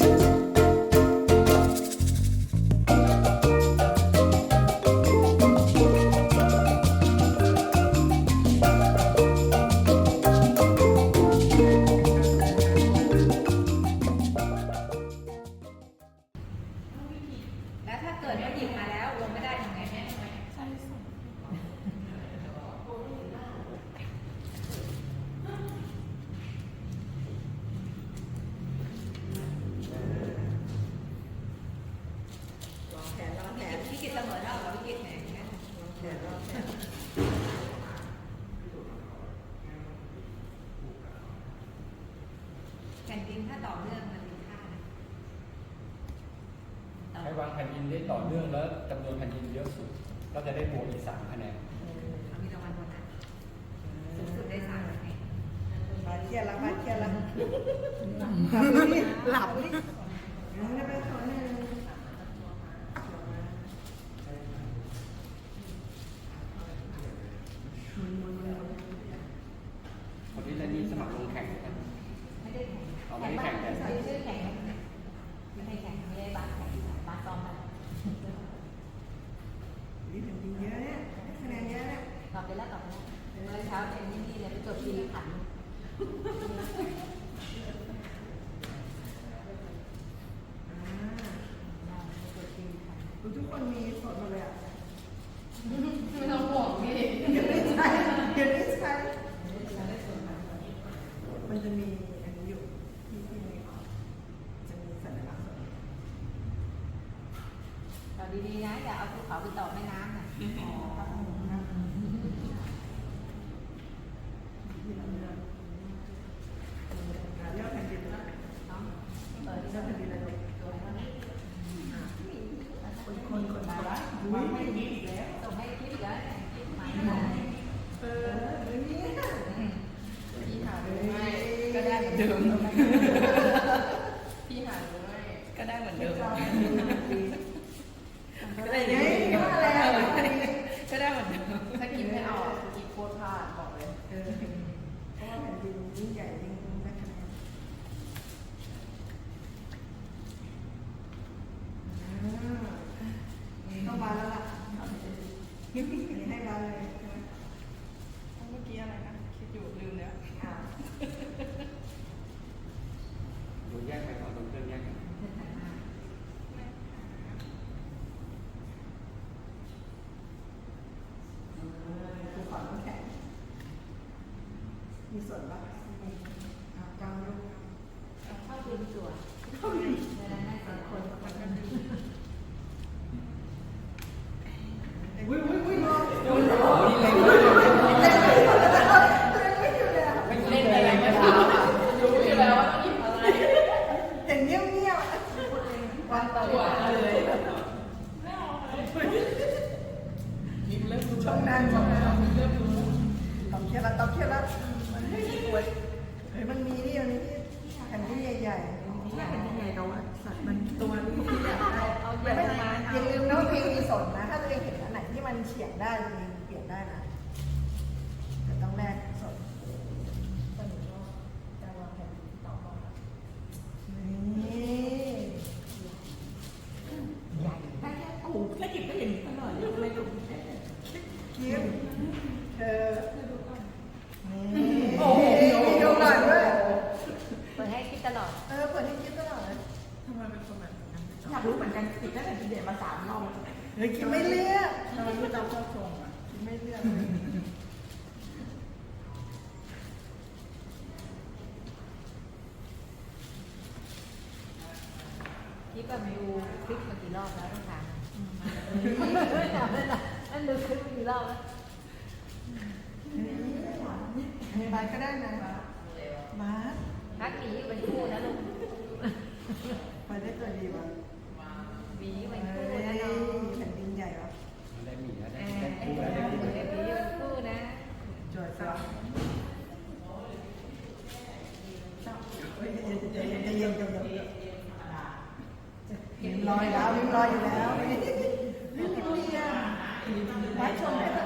you เรื่องแล้วจำนวนแผ่นดินเยอะสุด ก็จะได้โบวกอีกสามคะแนน เดิม พี่หาหนูไม่ก็ได้เหมือนเดิม นั่นดูคลิปกี่รอบแล้วบาสก็ได้นะบาสรักหนีอยู่เป็นคู่นะลูกบาสได้ตัวดีวะหนีอเป็นคู่นะนองแผ่นดินใหญ่วะได้หมีแล้วได้ได้คู่แล้วได้คู่แล้วหนีอยู่เป็นคู่นะจอยจ้าเย็นๆเย็นๆเย็นๆเย็นๆเย็นลอยแล้วยิ้มลอยอยู่แล้ว 完全配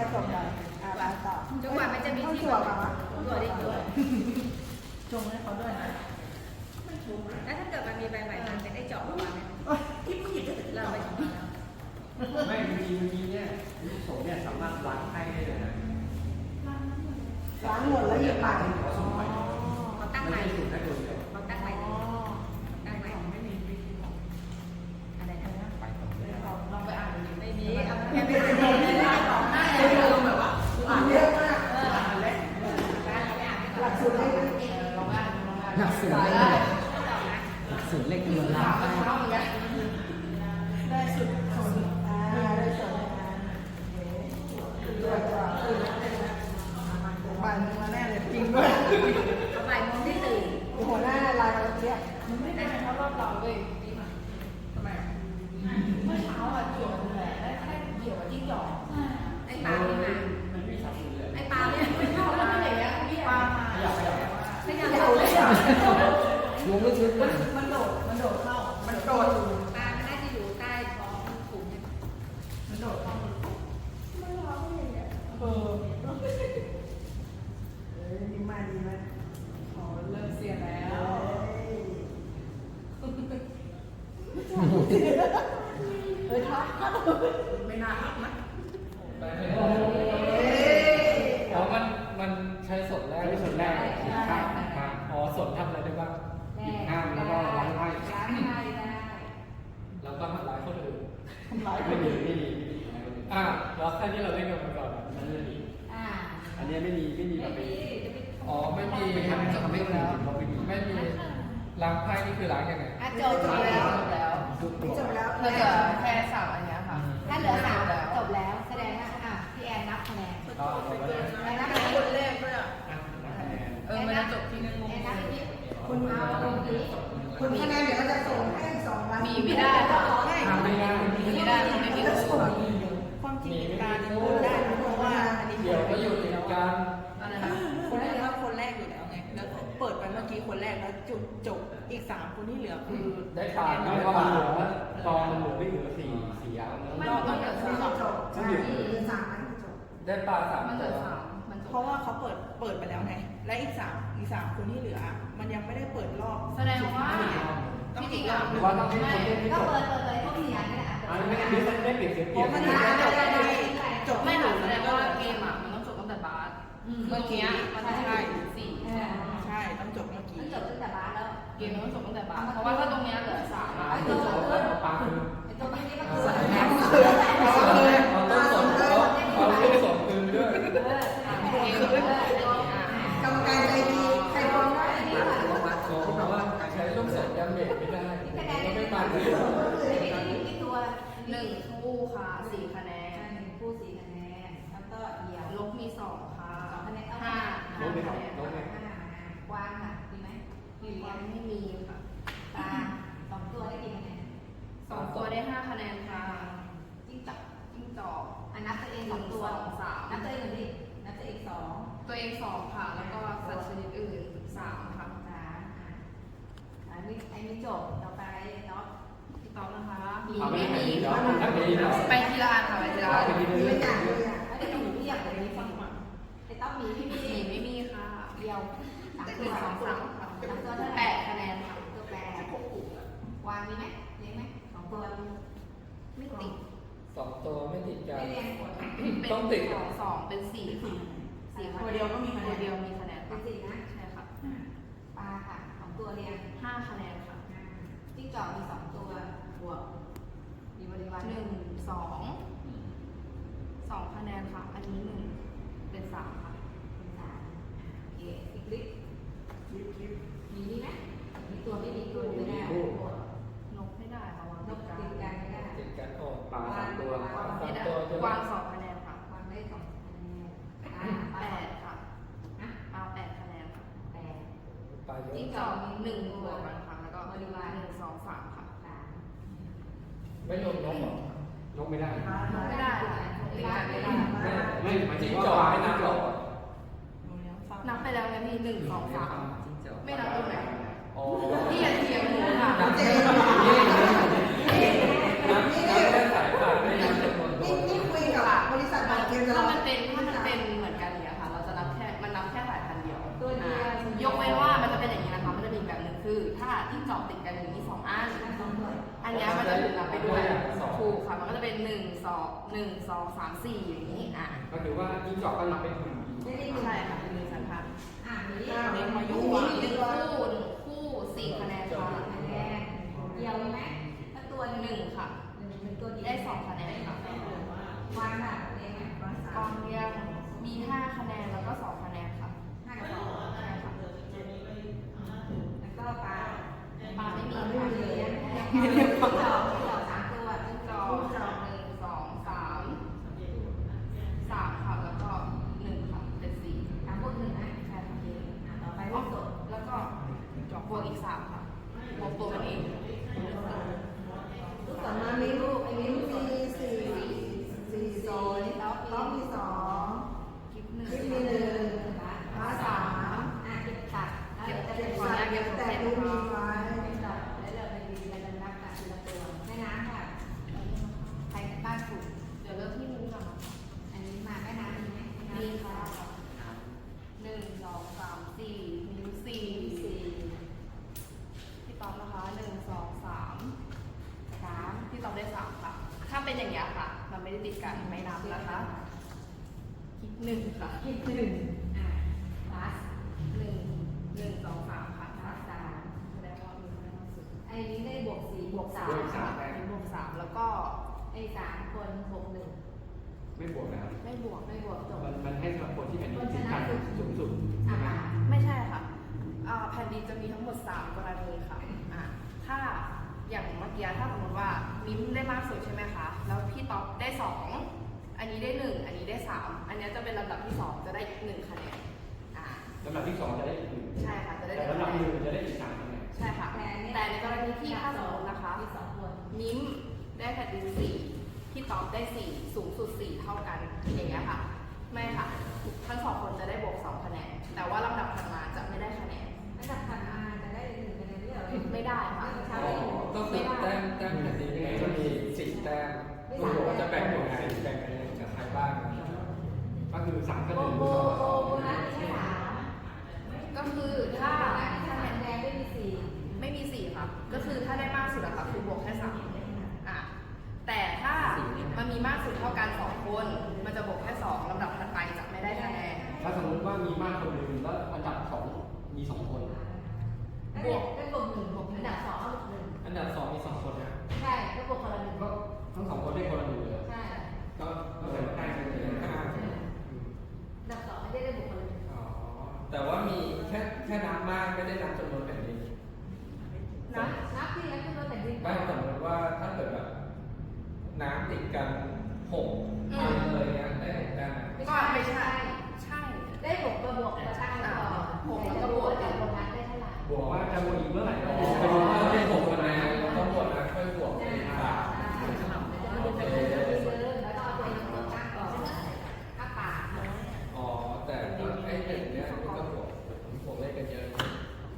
อ่าก็จบไปอ่าไปต่อจนกว่ามันจะมีต้องที่จั่วมาตัวได้ตัวจงให้เขาด้วยนะแล้วถ้าเกิดมันมีใบใหม่มันเป็นไอ้จอกออกมาไหมเราไปถึงแล้วไม่จริงจริงเนี่ยลูกโสเนี่ยสามารถล้างให้ได้เลยนะล้างหมดแล้วหยิบใหม่อส่งใหม่เขาตั้งใหม่ ไม่ได้สูต อ่า ล้วงไม่ลึกเลยมันโดด มันโดดเข้า มันโดดปลามันน่าจะอยู่ใต้ท้องถุงเนี่ยมันโดดเข้าเออเอ้ยดีมากดีมากขอเริ่มเสียแล้วเอ้ยทักทักไม่น่าทักนะ ได้ เอ้ย อ๋อมันมันใช้สดแรกใช้สดแรกข้ามมาอ๋อสดทำอะไรได้บ้าง ห้ามแล้วก็ล้างไพ่ ล้างไพ่ได้ แล้วก็ทำร้ายคนอื่น ทำร้ายคไม่นมีอื่นไม่มีอ่าแล้วแค่นี้เราเล่นกันมาก่อนนั่นเลยดีอ่าอันนี้ไม่มีไม่มีแบไม่บมีนี้จะไปอ๋อไม่มีทำทำไม่แล้วเขาไม่มีไม่มีล้างไพ่นี่คือล้างยังไงอะจบแล้วจบแล้วนี่จบแล้วเหลือแค่สามอันเนี้ยค่ะถ้าเหลือสามจบแล้วแสดงว่าอะพี่แอนนับคะแนนก็เอาไปเลยแอนนับคะแนนคนแรกด้วยอะอะนับคะแนนเออมันจะจบที่หนึ่งแอนนับพี่คุณเอาตรงนี้คุณคะแนนเดี๋ยวเราจะส่งให้สองวันมีไม่ได้ก็ขอให้ทำไม่ได้ จุดจบอีกสามคนที่เหลือคือได้ปลาได้ปลาเหลือตอนมันเหลือไม่เหลือสี่สี่อย่างมันมันเหลือไม่สามจบใช่เหลือสามไม่จบได้ปลาสามมันเหลืตัอวสามมันเพราะว่าเขาเปิดเปิดไปแล้วไงและอีกสามอีกสามคนที่เหลือ มันยังไม่ได้เปิดรอบแสดงว่าที่จริงอะหรือว่าต้องให้คนเล่นที่ก็จบเปิดเปิดเลยพวกเสียงนี่แหละอันนี้ไม่ได้ได้เปลี่ยนเสียงเพเปลี่ยน เพราะว่าถ้าตรงเนี้ยเหลือสามไอ้ตัวเออปลาคือไอ้ตัวนี้ก็คือเอาต้นสดเอาลูกสดคืนด้วยเออเกมคืออะกรรมการใจดีใครพร้อมได้นี่ค่ะบอกแต่ว่าใช้ลูกสดยังเบรกไม่ได้ก็ไม่มาเลยกี่ตัวหนึ่งคู่ค่ะสี่คะแนนหนึ่งคู่สี่คะแนนแล้วก็เดี่ยวลบมีสองค่ะสองคะแนนเอาห้าลบไปสองลบไปห้ากวางค่ะดีไหมมีเรียนไม่มีค่ะ 5คะแนนค่ะยิ่งจับยิ่งจอกอันนับตัเองสองตัวสามนับตัเองดินับตัเองสองตัวเองสองค่ะ แล้วก็สัตว์ชนิดอื่นสามค่ะสามอันนี้อันนี้จบต่อไปเนาะพี่ต๊อกนะคะมีไปไหนดีเไปไปทีละอันค่ะไปทีละอันไม่อยากเลยอะได้หนูพี่อยากแบบนี้ฟังก่อนไอ้ต๊อกมีพี่มีไม่มีค่ะเดียวสามตัวสองค่ตัวแปดคะแนนค่ะตัวแปดวางมีไหมเลี้ยงไหมสองตัว ไม่ติดสองตัวไม่ติดกัน ไม่เลี้ยงหมดเป็นต้องติด สองสองเป็นสี่ค่ะสี่ตัวเดียวก็มีคะแนตัวนเดียวมีคะแนนเป็ค่ะนสี่นะใช่ค่ะปลาค่ะสองตัวเลี้ยงห้าคะแนนค่ะจิ้งจอกมีสองตัวบวกมีบริวารหนึ่งสองสองคะแนนค่ะ อันนี้หนึ่งเป็นสามค่ะเป็นสามโอเคอีกลิปมีนี่ไหม องหนึ่งสองสามสี่อย่างนี้อะก็ถือว่าจิ้งจอกก็นับเป็นหนึ่งได้ได้หนึ่งใช่ค่ะเป็นหนึ่งสายพันธุ์อ่ามีเด็กมายุหนึ่งคู่หนึ่งคู่สี่คะแนนค่ะคะแนนเดียวไหมถ้าตัวหนึ่งค่ะหนึ่งหนึ่งตัวเดียวได้สองคะแนนค่ะวางค่ะเลี้ยงไหมวาง ก สา อ ม งเรียงมีห้าคะแนนแล้วก็สองคะแนนค่ะ ห้ากับสอง ใช่ค่ะ แล้วก็ปลา ปลาไม่มี ปลา ค่ะ ไม่มี เลี้ เลี้ ย ย ง งจิ้งจอกจิ้งจอกสามตัวจิ้งจ จ อ อก หนึ่งสองสามสามค่ะแล้วก็หนึ่งค่ะเป็นสี่ สามพวกหนึ่งนะ ใช่ค่ะ อ่าต่อไปลูกสด แล้วก็จอกบวกอีกสามค่ะบวกตัวมันเอง ลูกสอนมามีลูกไอ้นิ้วมีสี่สี่โซนท็อปมีสอง คลิปหนึ่ง คลิปมีหนึ่งฟ้าสาม อะเก็บตัดแล้ว เก็บ จะ เก็ เป็ บ น ก่อน ตัด นะเก็บของ แต่ เก็บ ลูกมี ค่ะ ไว้ เป็นตัดแล้วเราไปดีกันนับตัดทีละตัวแม่น้ำค่ะใครบ้านถูก เดี๋ยวเริ่มที่นิ้วก่อนนะคะ อันนี้มาแม่น้ำมีไหมแม่ มี น้ำ ค่ะหนึ่งสองสามสี่นิ้วสี่ สี่ พี่ต๊อบนะคะหนึ่งสองสาม สาม พี่ต๊อบได้สามค่ะ ถ้าเป็นอย่างนี้ยค่ะ มันไม่ได้ติดกันไม่นับนะคะคลิปหนึ่งค่ะ คิดหนึ่งอะพลัส หนึ่งหนึ่งสองสามค่ะ พลัสสาม แสดงว่ามีคะแนนมากสุด ไอ้นี้ได้บวกสี่บวกสาม บวกสาม ค่ะมีบวกสามแล้วก็ ไอ้สามคน บวกหนึ่งไม่บวกแล้วไม่บวกไม่บวกจบมันมันให้สำหรับคนที่แผ่นดินติดกันสูงสุดอะใช่ไหมมาไม่ใช่ค่ะอ่าแผ่นดินจะมีทั้งหมดสามกรณีค่ะอะถ้าอย่างเมื่อกี้ถ้าสมมติว่ามิ้มได้มากสุดใช่ไหมคะแล้วพี่ต๊อบได้สองอันนี้ได้หนึ่งอันนี้ได้สามอันเนี้ยจะเป็นลำดับที่สองจะได้อีกหนึ่งคะแนนอ่าลำดับที่สองจะได้อีกหนึ่งใช่ค่ะจะได้แต่หนึ่งลำดัคะบแนหนึ่นงจะได้อีกสามคะแนนใช่ค่ะแต่ในกรณีที่ถ้าสมมตินะคะมีสองคนมิ้มได้แผ่นดินสี่ พี่ต๊อบได้สี่สูงสุดสี่เท่ากันอย่างเงี้ยค่ะ ไม่ค่ะ ทั้งสองคนจะได้บวกสองคะแนน แต่ว่าลำดับถัดมาจะไม่ได้คะแนนอันดับถัดมาจะได้หนึ่งคะแนนด้วยเหรอไม่ได้ค่ะอ๋อก็คือแต้มแต้มแผ่นดินเนี่ยจะมีสี่แต้มก็คือว่าจะแบ่งยังไงแบ่งกันยังไงกับใครบ้างก็คือสามคะโบแนนโบโบโบนัสไม่ใช่สามก็คือถ้าโบนัสถ้าคะแนนไม่มีสี่ไม่มีสี่ค่ะ ก็คือถ้าได้มากสุดอะค่ะคือบวกแค่สามอะแต่ถ้า มันมีมากสุดเท่ากันสองคน มันจะบวกแค่สองลำดับถัดไปจะไม่ได้คะแนนถ้าสมมติว่ามีมากคนหนึ่งแล้วอันดับสองมีสองคน บวกก็บวกหนึ่งบวกอันดับสองก็บวกหนึ่งอันดับสองมีสองคนนะใช่ก็บวกคนละหนึ่งก็ทั้งสองคนได้คนละหนึ่งเลย ใช่ ก็ก็เป็นได้กันเลย ห้า อันดับสองไม่ได้ได้บวกคนละหนึ่ง อ๋อแต่ว่ามีแค่แค่นับมากไม่ได้นับจำนวนแผ่นดิน นับนับที่แล้วคือตัวแผ่นดิน ไม่สมมติว่าถ้าเกิดแบบ น้ำติดกันหกอันเลยเนี้ยได้หกแต้มก็ไม่ใช่ ใช่ ได้บวกก็บวกก็ใช่ก่อนแต่จะบวกแต่โบนัสได้เท่าไหร่บวกว่าจะบวกอีกเมื่อไหร่อ๋ก็อไปดูว่าถ้าได้ได้หหกกคะคะแนแนนนต้องบวกนะค่อยบวกใช่เป็นค่ะสามจะมาดูเป็นเรื่องแล้วก็เอาตัวเองมาตั้งก่อนถ้าปากน้อยอ๋อแต่ว่าไอ้หนึ่งเนี้ยมันก็บวกบวกเลขกันเยอะ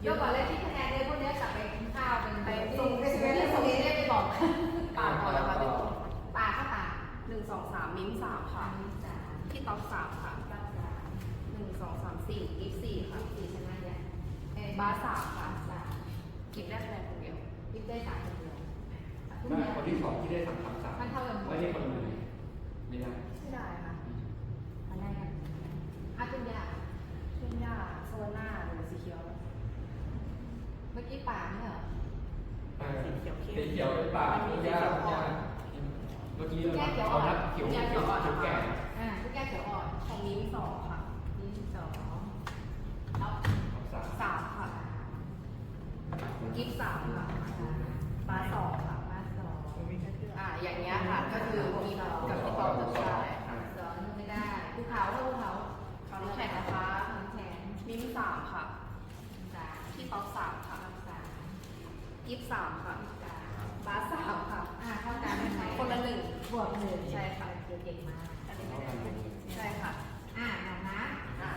เดี๋ยวก่อนเลยที่คะแนนเลยพวกนี้กลับไปกินข้าวเป็นไปส่งไปเซเว่นแล้วส่งเอเล่ไปบอก ปากก่อน สองสามมิ้มสามค่ะ สาม พี่ต๊อกสามค่ะเก้าสามหนึ่งสองสามสี่กิฟสี่ค่ะสี่ชนะเนี่ยเอ้ยบาสสามค่ะสามกิฟได้คะแนนคนเดียวยิบได้สามคนเดียวได้คนที่สองที่ได้สามสามสามมันเท่ากันหมดไม่ได้คนหนึ่งไม่ได้ไม่ได้ค่ะอันแรกกันอะคุณยาขึ้นยาโซน่าหรือสีเขียว เมื่อกี้ป่าไม่เหรอสีเขียวสีเขียวเป็นป่าทุ่งหญ้าทุ่งหญ้าเมื่อกี้เราเอานับเขียวเขียวเขียวแก่อ่าทุกแก่ เขียวอ่อนของมิ้มสองค่ะนี่สองเอาสามสามค่ะกิฟสามค่ะสามบาสสองค่ะมาสองอ่าอย่างเงี้ยค่ะ ก็คือมีกับพี่ต๊อกจะใช่สองไม่ได้ภูเขาเท่าภูเขาเขาน้ำแข็งนะคะน้ำแข็งมิ้มสามค่ะสามพี่ต๊อกสามค่ะสามกิฟสามค่ะสามบาสสามค่ะ อ่าเท่ากันไหมคนละหนึ่งบวกหนึ่งใช่ค่ะเก่งมากอันนี้ไม่ได้ใช่ค่ะ อ่าหนังนะอ่า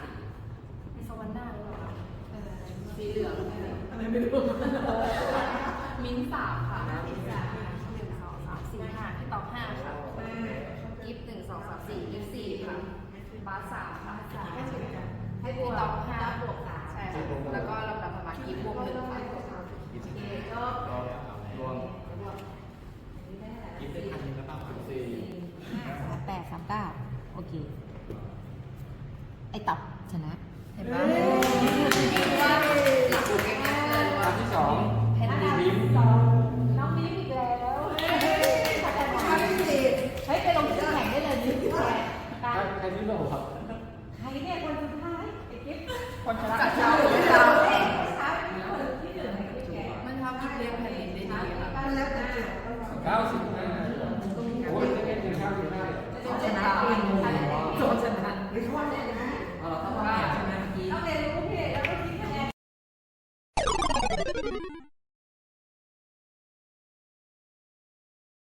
มีสวรรค์หน้าด้วยเหรอคะเออสีเหลืองอะไรไม่รู้มิ้นท์สามค่ะสามหนึ่งสองสามสี่ห้าพี่ต๊อกห้าค่ะกิฟหนึ่งสองสามสี่กิฟสี่ค่ะบาสสามค่ะสามให้บวพี่กต๊อกห้าบวกสามใช่ค่ะแล้วก็ลำดับประมาณกิฟบวกหนึ่งค่ะโอเคก็ก็รวมกินได้กินได้พันหนึ่งแล้วเปล่าสี่ห้าสามแปดสามเก้าโอเค ไอ้ตับชนะเห็นปะ